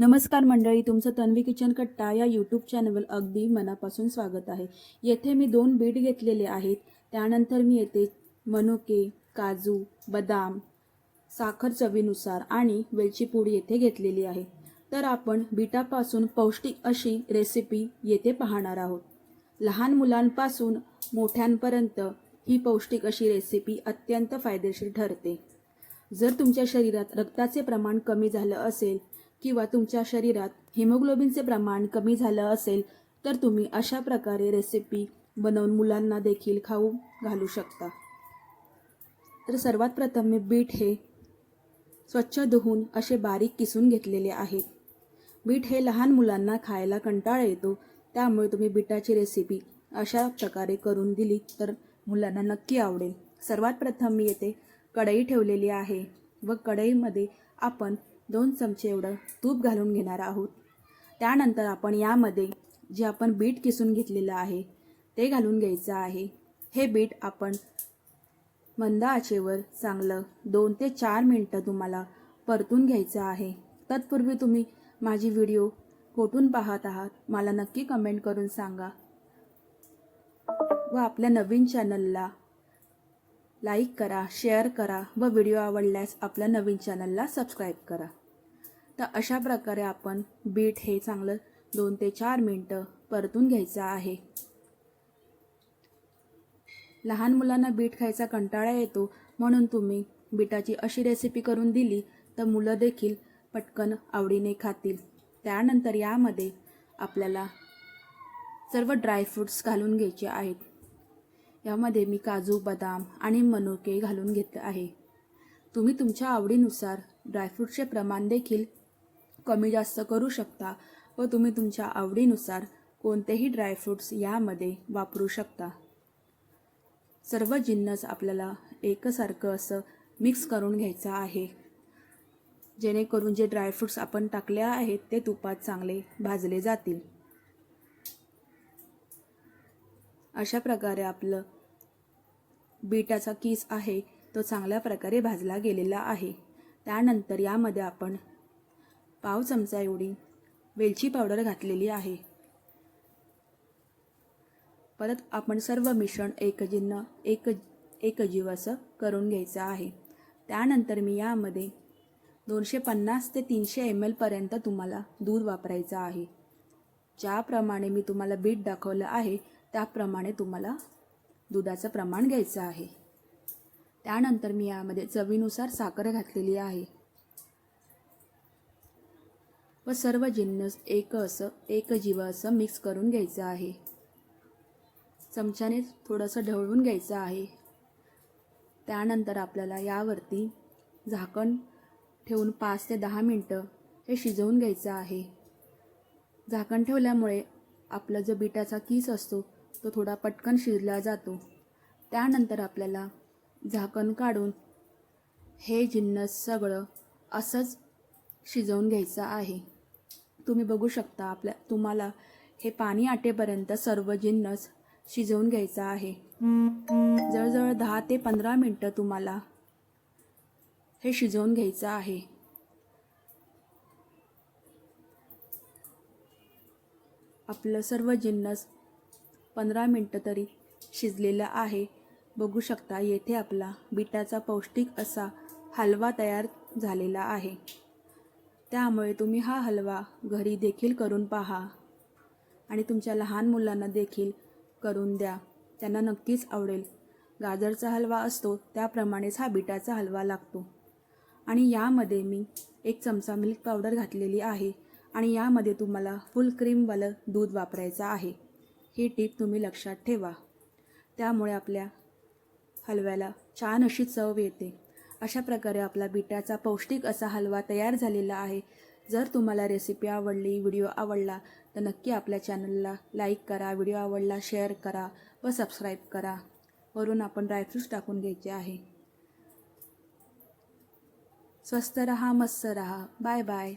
नमस्कार मंडळी तुमचं तन्वी किचन कट्टा या यूट्यूब चॅनलवर अगदी मनापासून स्वागत आहे. येथे मी दोन बीट घेतलेले आहेत. त्यानंतर मी येथे मनुके काजू बदाम साखर चवीनुसार आणि वेलची पूड येथे घेतलेली आहे. तर आपण बीटापासून पौष्टिक अशी रेसिपी येथे पाहणार आहोत. लहान मुलांपासून मोठ्यांपर्यंत ही पौष्टिक अशी रेसिपी अत्यंत फायदेशीर ठरते. जर तुमच्या शरीरात रक्ताचे प्रमाण कमी झालं असेल किंवा तुमच्या शरीरात हिमोग्लोबिनचे प्रमाण कमी झालं असेल तर तुम्ही अशा प्रकारे रेसिपी बनवून मुलांना देखील खाऊ घालू शकता. तर सर्वात प्रथम मी बीट हे स्वच्छ धुवून असे बारीक किसून घेतलेले आहेत बीट हे लहान मुलांना खायला कंटाळा येतो त्यामुळे तुम्ही बीटाची रेसिपी अशा प्रकारे करून दिली तर मुलांना नक्की आवडेल. सर्वात प्रथम मी येथे कढई ठेवलेली आहे व कढईमध्ये आपण दोन चमचे एवढं तूप घालून घेणार आहोत. त्यानंतर आपण यामध्ये जे आपण बीट किसून घेतलेलं आहे ते घालून घ्यायचं आहे. हे बीट आपण मंद आचेवर चांगलं दोन ते चार मिनटं तुम्हाला परतून घ्यायचं आहे. तत्पूर्वी तुम्ही माझी व्हिडिओ कुठून पाहत आहात मला नक्की कमेंट करून सांगा. व आपल्या नवीन चॅनलला लाईक करा शेअर करा व व्हिडिओ आवडल्यास आपल्या नवीन चॅनलला सबस्क्राईब करा. तर अशा प्रकारे आपण बीट हे चांगलं दोन ते चार मिनटं परतून घ्यायचं आहे. लहान मुलांना बीट खायचा कंटाळा येतो म्हणून तुम्ही बीटाची अशी रेसिपी करून दिली तर मुलं देखील पटकन आवडीने खातील. त्यानंतर यामध्ये आपल्याला सर्व ड्रायफ्रूट्स घालून घ्यायचे आहेत. यामध्ये मी काजू बदाम आणि मनुके घालून घेतलं आहे. तुम्ही तुमच्या आवडीनुसार ड्रायफ्रूटचे प्रमाण देखील कमी जास्त करू शकता व तुम्ही तुमच्या आवडीनुसार कोणतेही ड्रायफ्रूट्स यामध्ये वापरू शकता. सर्व जिन्नस आपल्याला एकसारखं असं मिक्स करून घ्यायचं आहे. जेणेकरून जे ड्रायफ्रूट्स आपण टाकले आहेत ते तुपात चांगले भाजले जातील. अशा प्रकारे आपलं बीटाचा किस आहे तो चांगल्या प्रकारे भाजला गेलेला आहे. त्यानंतर यामध्ये आपण पाव चमचा एवढी वेलची पावडर घातलेली आहे. परत आपण सर्व मिश्रण एकजिन्न एक एकजीव असं करून घ्यायचं आहे. त्यानंतर मी यामध्ये दोनशे पन्नास ते तीनशे एम एलपर्यंत तुम्हाला दूध वापरायचं आहे. ज्याप्रमाणे मी तुम्हाला बीट दाखवलं आहे त्याप्रमाणे तुम्हाला दुधाचं प्रमाण घ्यायचं आहे. त्यानंतर मी यामध्ये चवीनुसार साखर घातलेली आहे. व सर्व जिन्नस एक असं एक जीव असं मिक्स करून घ्यायचं आहे. चमच्याने थोडंसं ढवळून घ्यायचं आहे. त्यानंतर आपल्याला यावरती झाकण ठेवून पाच ते दहा मिनटं हे शिजवून घ्यायचं आहे. झाकण ठेवल्यामुळे आपला जो बिटाचा कीस असतो तो थोडा पटकन शिजला जातो. त्यानंतर आपल्याला झाकण काढून हे जिन्नस सगळं असंच शिजवून घ्यायचं आहे. तुम्ही बघू शकता आपल्या तुम्हाला हे पाणी आटेपर्यंत सर्व जिन्नस शिजवून घ्यायचा आहे. जवळजवळ दहा ते पंधरा मिनटं तुम्हाला हे शिजवून घ्यायचं आहे. आपलं सर्व जिन्नस पंधरा मिनटं तरी शिजलेलं आहे. बघू शकता येथे आपला बिटाचा पौष्टिक असा हलवा तयार झालेला आहे. त्यामुळे तुम्ही हा हलवा घरी देखील करून पहा आणि तुमच्या लहान मुलांना देखील करून द्या. त्यांना नक्कीच आवडेल. गाजरचा हलवा असतो त्याप्रमाणेच हा बिटाचा हलवा लागतो. आणि यामध्ये मी एक चमचा मिल्क पावडर घातलेली आहे आणि यामध्ये तुम्हाला फुल क्रीमवालं दूध वापरायचं आहे. ही टीप तुम्ही लक्षात ठेवा. त्यामुळे आपल्या हलव्याला छान अशी चव येते. अशा प्रकारे आपला बिटाचा पौष्टिक असा हलवा तयार झालेला आहे. जर तुम्हाला रेसिपी आवडली व्हिडिओ आवडला तर नक्की आपल्या चॅनलला लाईक करा व्हिडिओ आवडला शेअर करा व सबस्क्राईब करा. वरून आपण ड्रायफ्रूट्स टाकून घ्यायचे आहे. स्वस्त रहा मस्त रहा. Bye bye